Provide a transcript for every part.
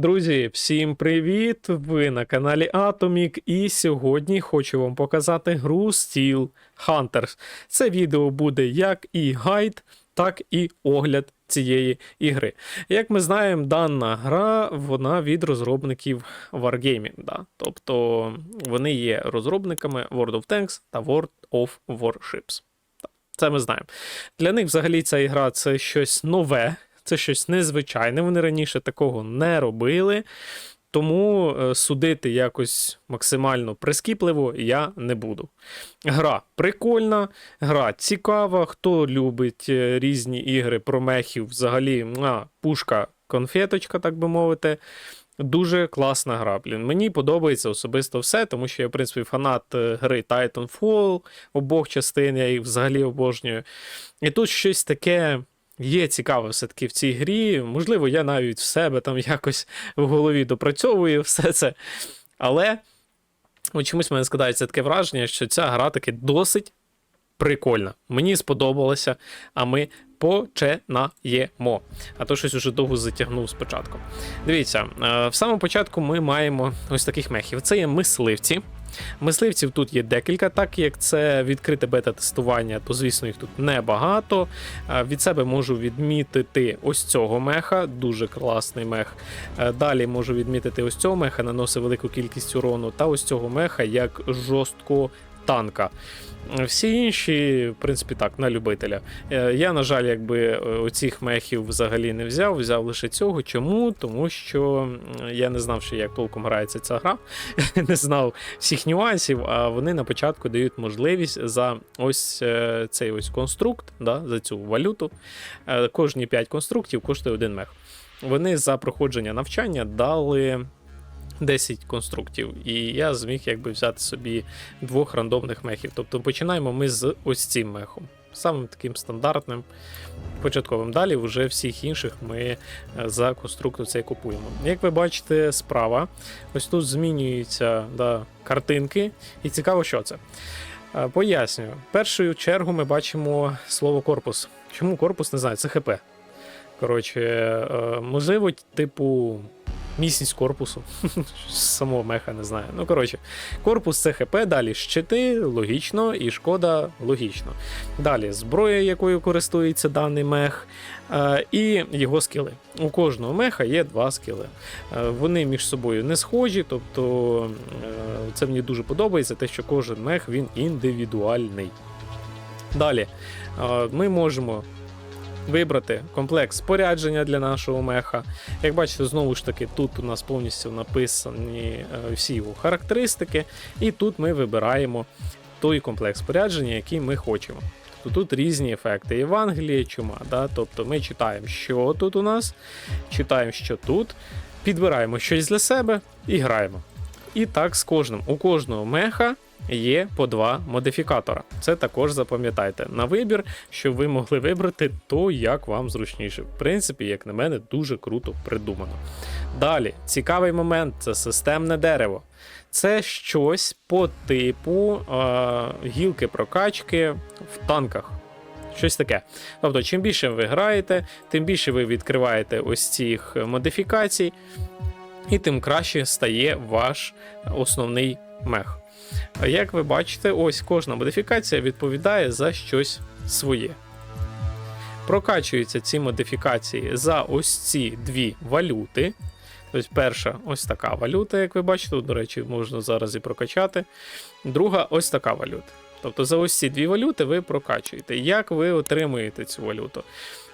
Друзі, всім привіт! Ви на каналі Atomic, і сьогодні хочу вам показати гру Steel Hunters. Це відео буде як і гайд, так і огляд цієї ігри. Як ми знаємо, дана гра вона від розробників Wargaming. Да? Тобто вони є розробниками World of Tanks та World of Warships. Це ми знаємо. Для них взагалі ця ігра це щось нове, це щось незвичайне. Вони раніше такого не робили. Тому е, судити якось максимально прискіпливо я не буду. Гра прикольна, гра цікава. Хто любить е, різні ігри про мехів, взагалі а, пушка конфеточка, так би мовити. Дуже класна гра. Блін. Мені подобається особисто все, тому що я, в принципі, фанат е, гри Titanfall обох частин, я їх взагалі обожнюю. І тут щось таке. Є цікаве все-таки в цій грі. Можливо, я навіть в себе там якось в голові допрацьовую все це. Але от чомусь мене складається таке враження, що ця гра таки досить прикольна. Мені сподобалося, а ми починаємо. А то щось уже довго затягнув спочатку. Дивіться, е, в самому початку ми маємо ось таких мехів. Це є мисливці. Мисливців тут є декілька, так як це відкрите бета-тестування, то звісно їх тут небагато. Е, Від себе можу відмітити ось цього меха, дуже класний мех. Е, Далі можу відмітити ось цього меха, наносить велику кількість урону, та ось цього меха як жорстко танка. Всі інші, в принципі, так, на любителя. Е, Я, на жаль, якби е, оцих мехів взагалі не взяв, взяв лише цього. Чому? Тому що я не знав, що як толком грається ця гра, не знав всіх нюансів, а вони на початку дають можливість за ось е, цей ось конструкт, да, за цю валюту. Кожні 5 конструктів коштує один мех. Вони за проходження навчання дали 10 конструктів, і я зміг якби взяти собі двох рандомних мехів. Тобто починаємо ми з ось цим мехом. Самим таким стандартним початковим. Далі вже всіх інших ми е, за конструктор цей купуємо. Як ви бачите, справа, ось тут змінюються да, картинки, і цікаво, що це. Е, Пояснюю. В першу чергу ми бачимо слово корпус. Чому корпус не знаю, це ХП. Коротше, е, можливо, типу. Міцність корпусу. Самого меха не знаю. Ну, коротше, корпус це ХП, далі щити, логічно, і шкода логічно. Далі зброя, якою користується даний мех, е, і його скіли. У кожного меха є два скіли. Е, вони між собою не схожі, тобто е, це мені дуже подобається, те, що кожен мех він індивідуальний. Далі ми можемо вибрати комплект спорядження для нашого меха. Як бачите, знову ж таки, тут у нас повністю написані е, всі його характеристики, і тут ми вибираємо той комплект спорядження, який ми хочемо. Тобто тут різні ефекти. Євангеліє, чума. Да? Тобто ми читаємо, що тут у нас, читаємо, що тут, підбираємо щось для себе і граємо. І так з кожним. У кожного меха є по два модифікатора. Це також запам'ятайте на вибір, щоб ви могли вибрати то, як вам зручніше. В принципі, як на мене, дуже круто придумано. Далі, цікавий момент це системне дерево. Це щось по типу е, гілки прокачки в танках. Щось таке. Тобто, чим більше ви граєте, тим більше ви відкриваєте ось цих модифікацій, і тим краще стає ваш основний мех. Як ви бачите, ось кожна модифікація відповідає за щось своє. Прокачуються ці модифікації за ось ці дві валюти. Тобто перша ось така валюта, як ви бачите, до речі, можна зараз і прокачати. Друга ось така валюта. Тобто за ось ці дві валюти ви прокачуєте. Як ви отримуєте цю валюту?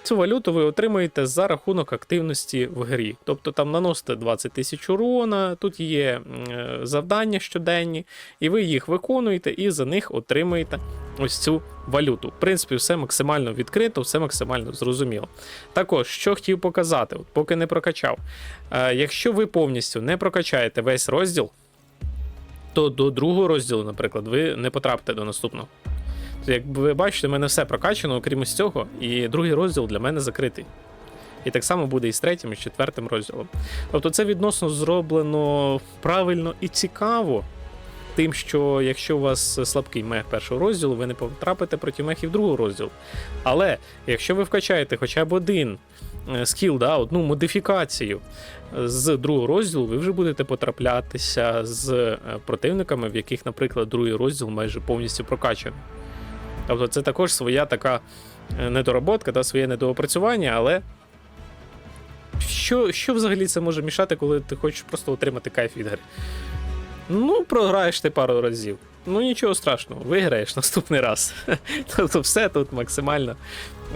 Цю валюту ви отримуєте за рахунок активності в грі. Тобто там наносите 20 тисяч урона, тут є е, завдання щоденні, і ви їх виконуєте і за них отримуєте ось цю валюту. В принципі, все максимально відкрито, все максимально зрозуміло. Також, що хотів показати, от поки не прокачав. Е, Якщо ви повністю не прокачаєте весь розділ, то до другого розділу, наприклад, ви не потрапите до наступного. Як ви бачите, в мене все прокачано, окрім ось цього, і другий розділ для мене закритий. І так само буде і з третім, і з четвертим розділом. Тобто це відносно зроблено правильно і цікаво. Тим, що якщо у вас слабкий мех першого розділу, ви не потрапите проти мехів другого розділу. Але якщо ви вкачаєте хоча б один е, скіл, да, одну модифікацію з другого розділу, ви вже будете потраплятися з е, противниками, в яких, наприклад, другий розділ майже повністю прокачаний. Тобто це також своя така е, недоработка та своє недоопрацювання, але що, що взагалі це може мішати, коли ти хочеш просто отримати кайф від гри? Ну, програєш ти пару разів. Ну нічого страшного, виграєш наступний раз. Тобто все тут максимально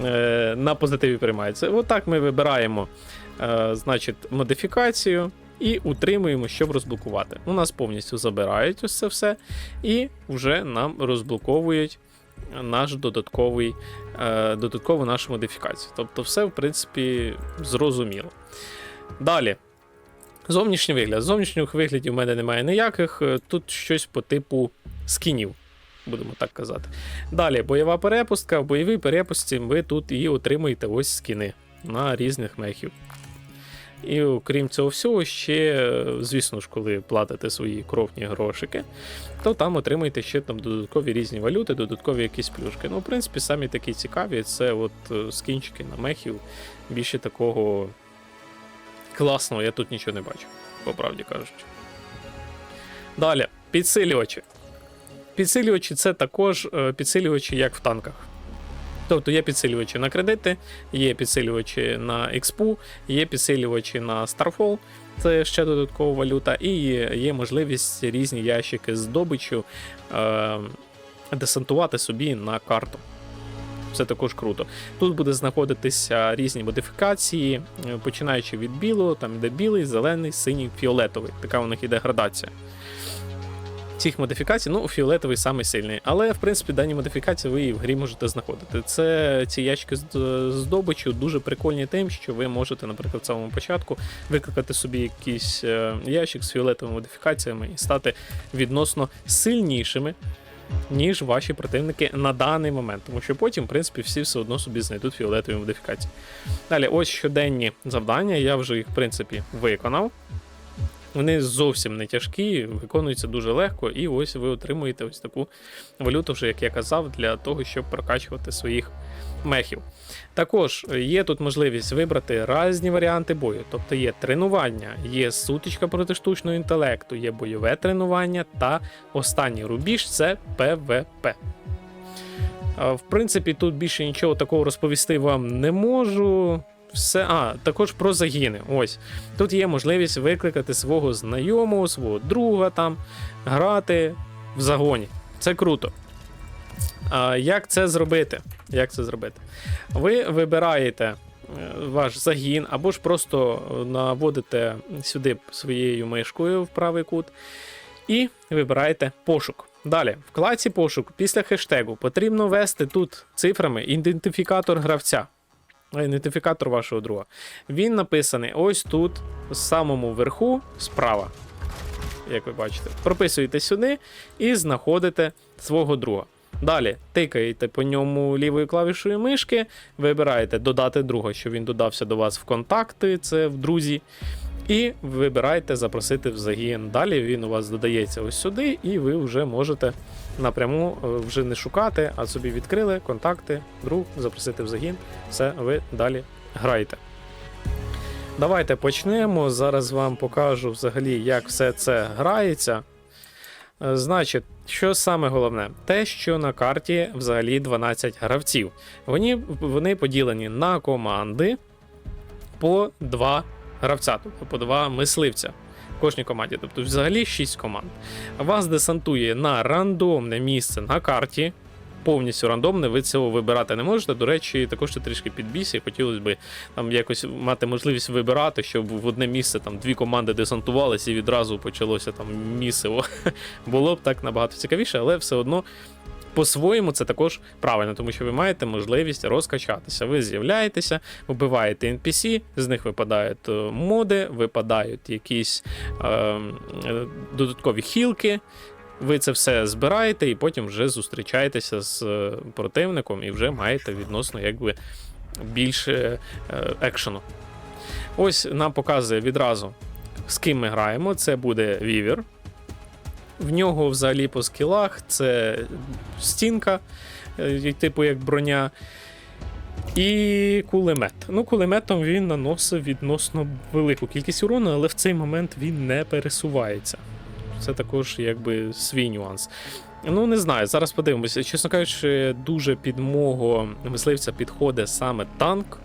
е, на позитиві приймається. Отак ми вибираємо е, значить, модифікацію і утримуємо, щоб розблокувати. У нас повністю забирають ось це все, і вже нам розблоковують наш додатковий, е, додаткову нашу модифікацію. Тобто, все, в принципі, зрозуміло. Далі. Зовнішній вигляд. Зовнішніх виглядів у мене немає ніяких. е, Тут щось по типу скінів, будемо так казати. Далі, бойова перепустка. В бойовій перепустці ви тут і отримуєте ось скіни на різних мехів. І окрім цього всього, ще, звісно ж, коли платите свої кровні грошики, то там отримуєте ще там додаткові різні валюти, додаткові якісь плюшки. Ну, в принципі, самі такі цікаві, це от е, скінчики на мехів. Більше такого класного я тут нічого не бачу, по правді кажучи. Далі, підсилювачі. Підсилювачі це також е, підсилювачі, як в танках. Тобто є підсилювачі на кредити, є підсилювачі на експу, є підсилювачі на Starfall, це ще додаткова валюта, і є, можливість різні ящики з е, десантувати собі на карту. Це також круто. Тут буде знаходитися різні модифікації, е, починаючи від білого, там йде білий, зелений, синій, фіолетовий. Така у них іде градація. Цих модифікацій, ну, фіолетовий самий сильний. Але, в принципі, дані модифікації ви і в грі можете знаходити. Це ці ящики з здобичу дуже прикольні тим, що ви можете, наприклад, в самому початку викликати собі якийсь е, ящик з фіолетовими модифікаціями і стати відносно сильнішими, ніж ваші противники на даний момент. Тому що потім, в принципі, всі все одно собі знайдуть фіолетові модифікації. Далі, ось щоденні завдання, я вже їх, в принципі, виконав. Вони зовсім не тяжкі, виконуються дуже легко, і ось ви отримуєте ось таку валюту, вже як я казав, для того, щоб прокачувати своїх мехів. Також є тут можливість вибрати різні варіанти бою, тобто є тренування, є сутичка проти штучного інтелекту, є бойове тренування та останній рубіж це ПВП. В принципі, тут більше нічого такого розповісти вам не можу. Все, а, також про загини. Ось. Тут є можливість викликати свого знайомого, свого друга там, грати в загоні. Це круто. А, як це зробити? Як це зробити? Ви вибираєте е, ваш загін, або ж просто наводите сюди своєю мишкою в правий кут і вибираєте пошук. Далі, в клаці пошук після хештегу потрібно ввести тут цифрами ідентифікатор гравця. А, Ідентифікатор вашого друга. Він написаний ось тут, в самому верху, справа. Як ви бачите, прописуєте сюди і знаходите свого друга. Далі тикаєте по ньому лівою клавішою мишки, вибираєте додати друга, щоб він додався до вас в контакти, це в друзі. І вибираєте запросити в загін. Далі він у вас додається ось сюди, і ви вже можете напряму е, вже не шукати, а собі відкрили контакти, друг, запросити в загін. Все, ви далі граєте. Давайте почнемо. Зараз вам покажу взагалі, як все це грається. Е, Значить, що саме головне? Те, що на карті взагалі 12 гравців. Вони, вони поділені на команди по 2 гравця, тобто по 2 мисливця кожній команді. Тобто, взагалі 6 команд. Вас десантує на рандомне місце на карті. Повністю рандомне, ви цього вибирати не можете. До речі, також це трішки підбісі. Хотілося б там якось мати можливість вибирати, щоб в одне місце там дві команди десантувалися і відразу почалося там місиво. Було б так набагато цікавіше, але все одно. По-своєму це також правильно, тому що ви маєте можливість розкачатися. Ви з'являєтеся, вбиваєте NPC, з них випадають е, моди, випадають якісь е, е, додаткові хілки. Ви це все збираєте і потім вже зустрічаєтеся з е, противником і вже маєте відносно якби більше екшену. Ось нам показує відразу, з ким ми граємо. Це буде Вівер. В нього взагалі по скілах це стінка, е, типу як броня. І кулемет. Ну, кулеметом він наносив відносно велику кількість урону, але в цей момент він не пересувається. Це також якби свій нюанс. Ну, не знаю, зараз подивимося. Чесно кажучи, дуже під мого мисливця підходить саме танк.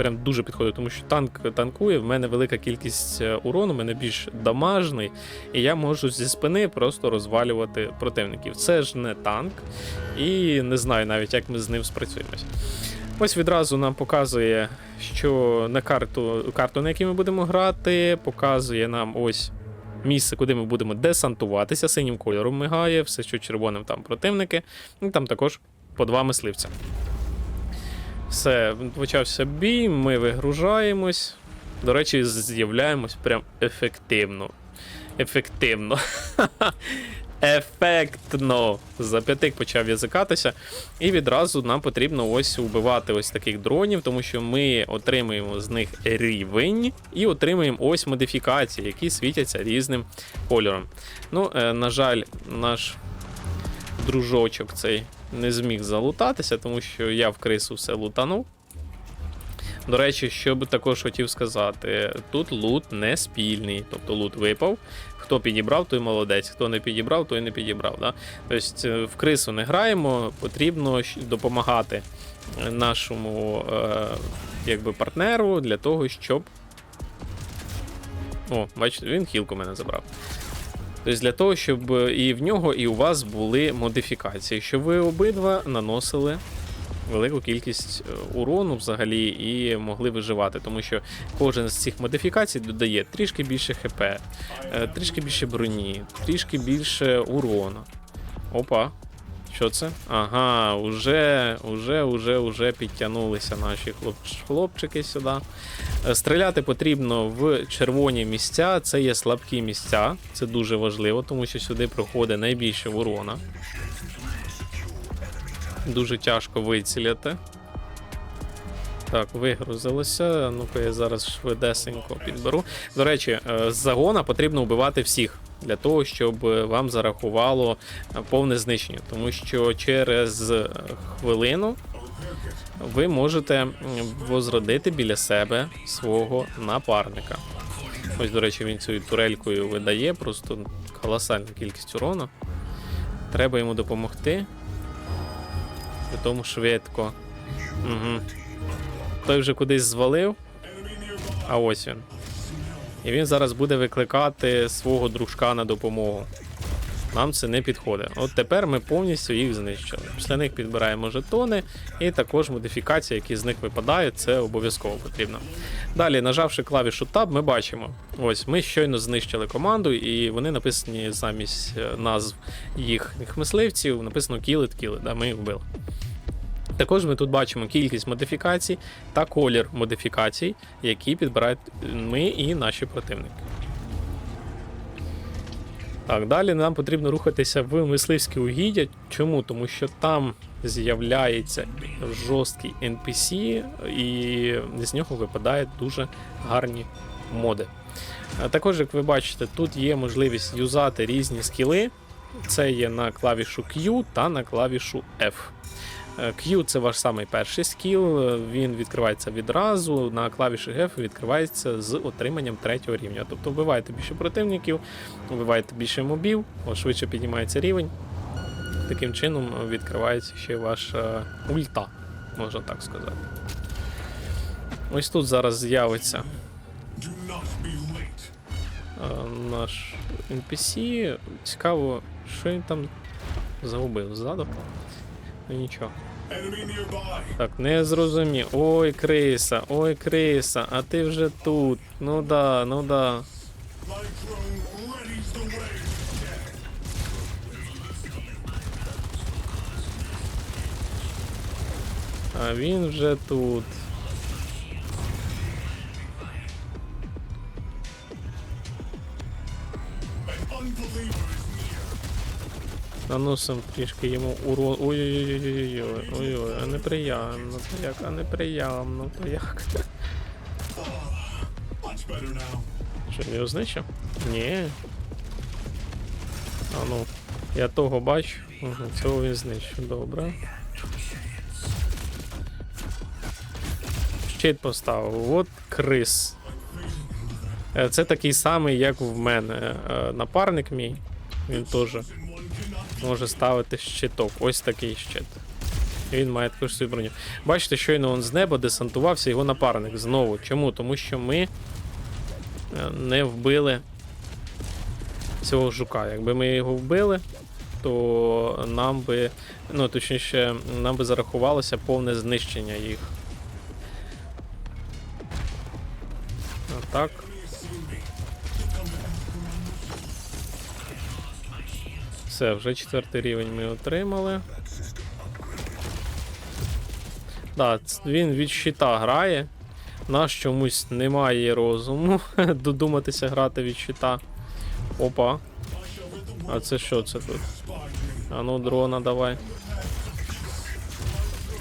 Прям дуже підходить, тому що танк танкує, в мене велика кількість е, урону, в мене більш дамажний, і я можу зі спини просто розвалювати противників. Це ж не танк, і не знаю навіть, як ми з ним спрацюємося. Ось відразу нам показує, що на карту, карту, на якій ми будемо грати, показує нам ось місце, куди ми будемо десантуватися. Синім кольором мигає, все, що червоним там противники, і там також по два мисливця. Все, почався бій, ми вигружаємось. До речі, з'являємось прям ефективно. Ефективно. Ефектно. Зап'ятик почав язикатися. І відразу нам потрібно ось убивати ось таких дронів, тому що ми отримуємо з них рівень і отримуємо ось модифікації, які світяться різним кольором. Ну, е, на жаль, наш дружочок цей не зміг залутатися, тому що я в крису все лутанув. До речі, що би також хотів сказати, тут лут не спільний, тобто лут випав. Хто підібрав, той молодець, хто не підібрав, той не підібрав. Да? Тобто е, в крису не граємо, потрібно допомагати нашому е, якби, партнеру для того, щоб. О, бачите, він хілку мене забрав. Тобто для того, щоб і в нього, і у вас були модифікації, щоб ви обидва наносили велику кількість е, урону взагалі і могли виживати, тому що кожен з цих модифікацій додає трішки більше ХП, е, трішки більше броні, трішки більше урону. Опа. Що це? Ага, уже, уже, уже, уже підтягнулися наші хлоп- хлопчики сюди. Е, Стріляти потрібно в червоні місця. Це є слабкі місця. Це дуже важливо, тому що сюди проходить найбільше урона. Дуже тяжко вицілити. Так, вигрузилося. Ну-ка, я зараз швидесенько підберу. До речі, е, з загона потрібно вбивати всіх для того, щоб е, вам зарахувало е, повне знищення. Тому що через е, хвилину ви можете возродити біля себе свого напарника. Ось, до речі, він цією турелькою видає просто колосальну кількість урону. Треба йому допомогти. При тому швидко. Угу. Той вже кудись звалив. А ось він. І він зараз буде викликати свого дружка на допомогу. Нам це не підходить. От тепер ми повністю їх знищили. Після них підбираємо жетони, і також модифікації, які з них випадають, це обов'язково потрібно. Далі, нажавши клавішу Tab, ми бачимо. Ось ми щойно знищили команду, і вони написані замість е, назв їхніх мисливців, написано Kill it, kill it, да, ми їх вбили. Також ми тут бачимо кількість модифікацій та колір модифікацій, які підбирають ми і наші противники. Так, далі нам потрібно рухатися в мисливське угіддя. Чому? Тому що там з'являється жорсткий NPC, і з нього випадають дуже гарні моди. Також, як ви бачите, тут є можливість юзати різні скіли. Це є на клавішу Q та на клавішу F. Е, Q це ваш самий перший скіл, е, він відкривається відразу. На клавіші F відкривається з отриманням третього рівня. Тобто вбиваєте більше противників, вбиваєте більше мобів, швидше піднімається рівень. Таким чином відкривається ще ваша ульта, можна так сказати. Ось тут зараз з'явиться е, наш NPC. Цікаво, що він там загубив ззаду. Ну нічого. Так, не зрозумів. Ой, криса, ой, криса, а ти вже тут. Ну да, ну да. А він вже тут. Наносимо трішки йому урон. Ой-ой-ой, ой-ой, а неприємно, то як, а неприємно, то як. Що, його знищив? Ні. А ну, я того бачу. Угу, цього він знищив, добре. Щит поставив. От крис. Це такий самий, як в мене. Напарник мій. Він теж може ставити щиток. Ось такий щит. Він має також свою броню. Бачите, щойно он з неба десантувався його напарник знову. Чому? Тому що ми е, не вбили цього жука. Якби ми його вбили, то нам би, ну точніше, нам би зарахувалося повне знищення їх. Так. Все, вже четвертий рівень ми отримали. Да, він від щита грає. Наш чомусь немає розуму додуматися грати від щита. Опа. А це що це тут? А ну, дрона давай.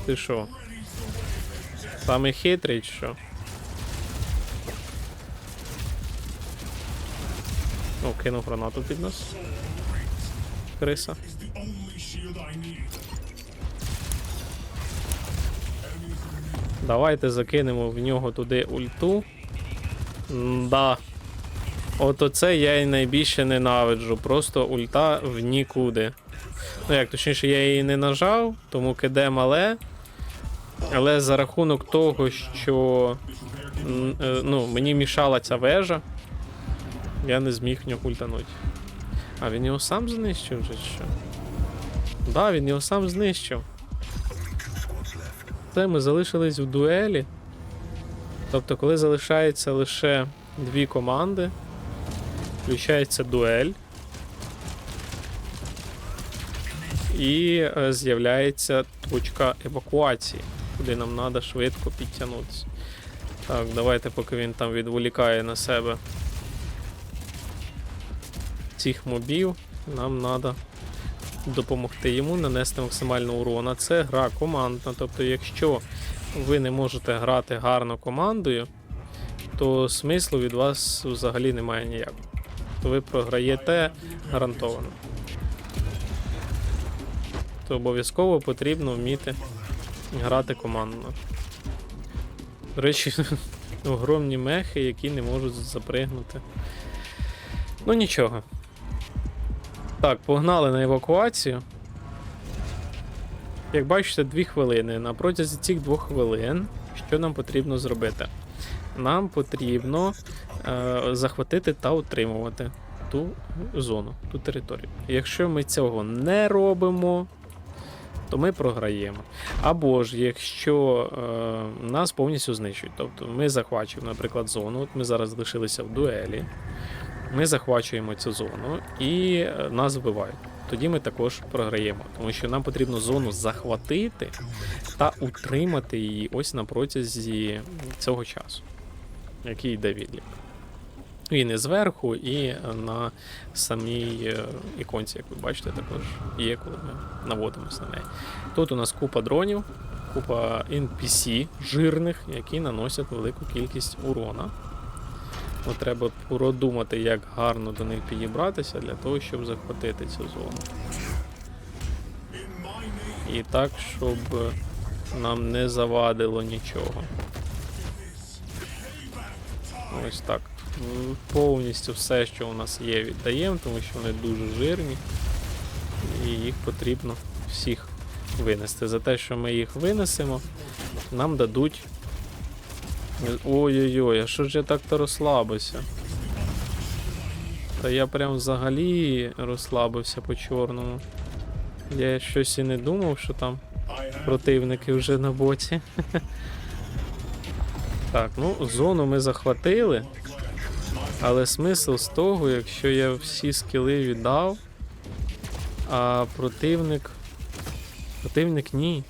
Ти що? Самий хитрий що? О, кинув гранату під нас. Криса. Давайте закинемо в нього туди ульту. Да. От оце я і найбільше ненавиджу. Просто ульта в нікуди. Ну як, точніше, я її не нажав, тому киде мале. Але за рахунок того, що е, ну, мені мішала ця вежа, я не зміг нього ультануть. А він його сам знищив чи що? Да, він його сам знищив. Це ми залишились в дуелі. Тобто, коли залишається лише дві команди, включається дуель. І е, з'являється точка евакуації, куди нам треба швидко підтягнутися. Так, давайте, поки він там відволікає на себе цих мобів, нам треба допомогти йому нанести максимально урона. Це гра командна. Тобто, якщо ви не можете грати гарно командою, то смислу від вас взагалі немає ніякого. Ви програєте гарантовано. То обов'язково потрібно вміти грати командно. До речі, огромні мехи, які не можуть запригнути. Ну нічого. Так, погнали на евакуацію. Як бачите, дві хвилини. На протязі цих двох хвилин, що нам потрібно зробити? Нам потрібно е, захватити та утримувати ту зону, ту територію. Якщо ми цього не робимо, то ми програємо. Або ж якщо е, нас повністю знищують. Тобто ми захвачуємо, наприклад, зону. От ми зараз лишилися в дуелі. Ми захвачуємо цю зону і е, нас вбивають. Тоді ми також програємо, тому що нам потрібно зону захватити та утримати її ось на протязі цього часу, який йде відлік. Він і зверху, і на самій е, іконці, як ви бачите, також є, коли ми наводимося на неї. Тут у нас купа дронів, купа NPC жирних, які наносять велику кількість урона. От треба продумати, як гарно до них підібратися для того, щоб захватити цю зону. І так, щоб нам не завадило нічого. Ось так. Повністю все, що у нас є, віддаємо, тому що вони дуже жирні. І їх потрібно всіх винести. За те, що ми їх винесемо, нам дадуть Ой-ой-ой, а що ж я так-то розслабився? Та я прям взагалі розслабився по чорному. Я щось і не думав, що там противники вже на боці. Так, ну зону ми захватили. Але смисл з того, якщо я всі скіли віддав, а противник. Противник ні.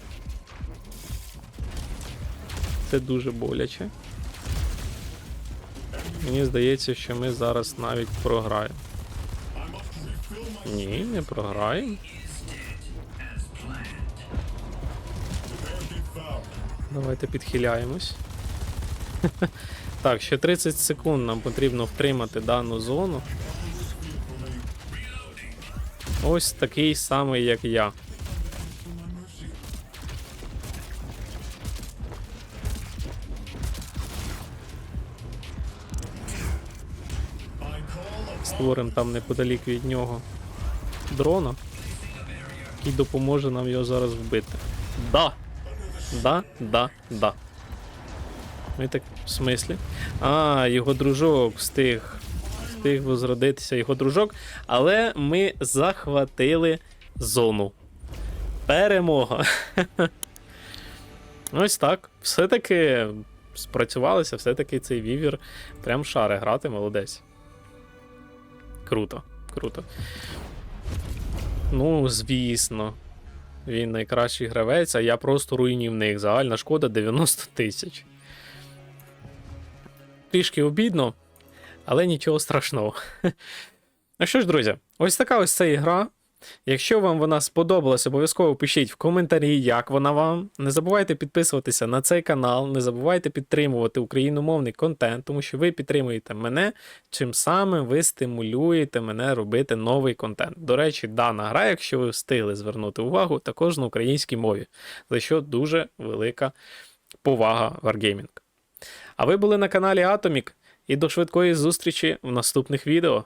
Це дуже боляче. Мені здається, що ми зараз навіть програємо. Ні, не програємо. Давайте підхиляємось. Так, ще 30 секунд нам потрібно втримати дану зону. Ось такий самий, як я. Створимо там неподалік від нього дрона, який допоможе нам його зараз вбити. Да! Да, да, да. Ми так в смислі? А, його дружок встиг. Встиг возродитися його дружок. Але ми захватили зону. Перемога. Ось так. Все-таки спрацювалося, все-таки цей вівір прям шари грати, молодець. Круто, круто. Ну, звісно. Він найкращий гравець, а я просто руйнівник. Загальна шкода 90 тисяч. Трішки обідно, але нічого страшного. Ну що ж, друзі, ось така ось ця ігра. Якщо вам вона сподобалась, обов'язково пишіть в коментарі, як вона вам. Не забувайте підписуватися на цей канал, не забувайте підтримувати україномовний контент, тому що ви підтримуєте мене, чим самим ви стимулюєте мене робити новий контент. До речі, дана гра, якщо ви встигли звернути увагу, також на українській мові, за що дуже велика повага Wargaming. А ви були на каналі Atomic і до швидкої зустрічі в наступних відео.